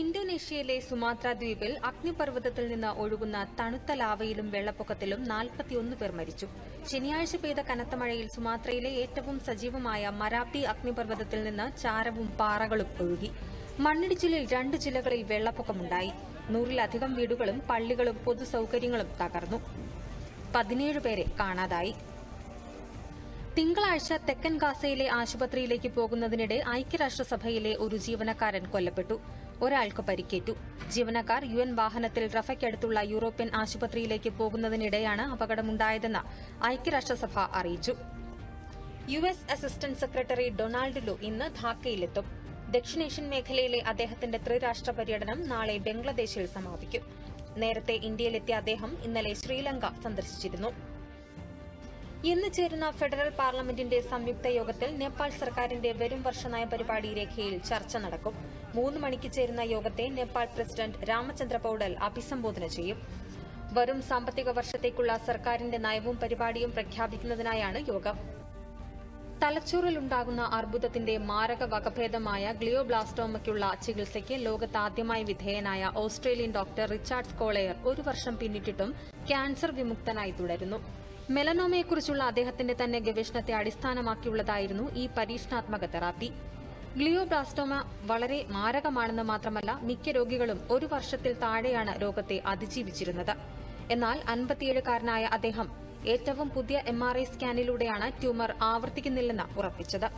ഇന്തോനേഷ്യയിലെ സുമാത്ര ദ്വീപിൽ അഗ്നിപർവതത്തിൽ നിന്ന് ഒഴുകുന്ന തണുത്ത ലാവയിലും വെള്ളപ്പൊക്കത്തിലും നാൽപ്പത്തിയൊന്ന് പേർ മരിച്ചു. ശനിയാഴ്ച പെയ്ത കനത്ത മഴയിൽ സുമാത്രയിലെ ഏറ്റവും സജീവമായ മരാപ്പി അഗ്നിപർവതത്തിൽ നിന്ന് ചാരവും പാറകളും ഒഴുകി. മണ്ണിടിച്ചിലിൽ രണ്ട് ജില്ലകളിൽ വെള്ളപ്പൊക്കമുണ്ടായി. നൂറിലധികം വീടുകളും പള്ളികളും പൊതുസൌകര്യങ്ങളും തകർന്നു. പതിനേഴ് പേരെ കാണാതായി. തിങ്കളാഴ്ച തെക്കൻ ഗാസയിലെ ആശുപത്രിയിലേക്ക് പോകുന്നതിനിടെ ഐക്യരാഷ്ട്രസഭയിലെ ഒരു ജീവനക്കാരൻ കൊല്ലപ്പെട്ടു. ഒരാൾക്ക് പരിക്കേറ്റു. ജീവനക്കാർ യു എൻ വാഹനത്തിൽ റഫയ്ക്കടുത്തുള്ള യൂറോപ്യൻ ആശുപത്രിയിലേക്ക് പോകുന്നതിനിടെയാണ് അപകടമുണ്ടായതെന്ന് ഐക്യരാഷ്ട്രസഭ അറിയിച്ചു. U S assistant secretary Donald Lu ഇന്ന് ധാക്കയിലെത്തും. ദക്ഷിണേഷ്യൻ മേഖലയിലെ അദ്ദേഹത്തിന്റെ ത്രിരാഷ്ട്ര പര്യടനം നാളെ ബംഗ്ലാദേശിൽ സമാപിക്കും. നേരത്തെ ഇന്ത്യയിലെത്തിയ അദ്ദേഹം ഇന്നലെ ശ്രീലങ്ക സന്ദർശിച്ചിരുന്നു. ഇന്ന് ചേരുന്ന ഫെഡറൽ പാർലമെന്റിന്റെ സംയുക്ത യോഗത്തിൽ നേപ്പാൾ സർക്കാരിന്റെ വരും വർഷ നയപരിപാടി രേഖയിൽ ചർച്ച നടക്കും. മൂന്ന് മണിക്ക് ചേരുന്ന യോഗത്തെ നേപ്പാൾ പ്രസിഡന്റ് രാമചന്ദ്ര പൌഡൽ അഭിസംബോധന ചെയ്യും. വരും സാമ്പത്തിക വർഷത്തേക്കുള്ള സർക്കാരിന്റെ നയവും പരിപാടിയും പ്രഖ്യാപിക്കുന്നതിനായാണ് യോഗം. തലച്ചോറിലുണ്ടാകുന്ന അർബുദത്തിന്റെ മാരക വകഭേദമായ ഗ്ലിയോബ്ലാസ്റ്റോമയ്ക്കുള്ള ചികിത്സയ്ക്ക് ലോകത്താദ്യമായി വിധേയനായ ഓസ്ട്രേലിയൻ ഡോക്ടർ റിച്ചാർഡ് സ്കോളെയർ ഒരു വർഷം പിന്നിട്ടിട്ടും ക്യാൻസർ വിമുക്തനായി തുടരുന്നു. മെലനോമയെക്കുറിച്ചുള്ള അദ്ദേഹത്തിന്റെ തന്നെ ഗവേഷണത്തെ അടിസ്ഥാനമാക്കിയുള്ളതായിരുന്നു ഈ പരീക്ഷണാത്മക തെറാപ്പി. ഗ്ലിയോബ്ലാസ്റ്റോമ വളരെ മാരകമാണെന്ന് മാത്രമല്ല മിക്ക രോഗികളും ഒരു വർഷത്തിൽ താഴെയാണ് രോഗത്തെ അതിജീവിച്ചിരുന്നത്. എന്നാൽ അൻപത്തിയേഴുകാരനായ അദ്ദേഹം ഏറ്റവും പുതിയ എം ആർ ഐ സ്കാനിലൂടെയാണ് ട്യൂമർ ആവർത്തിക്കുന്നില്ലെന്ന് ഉറപ്പിച്ചത്.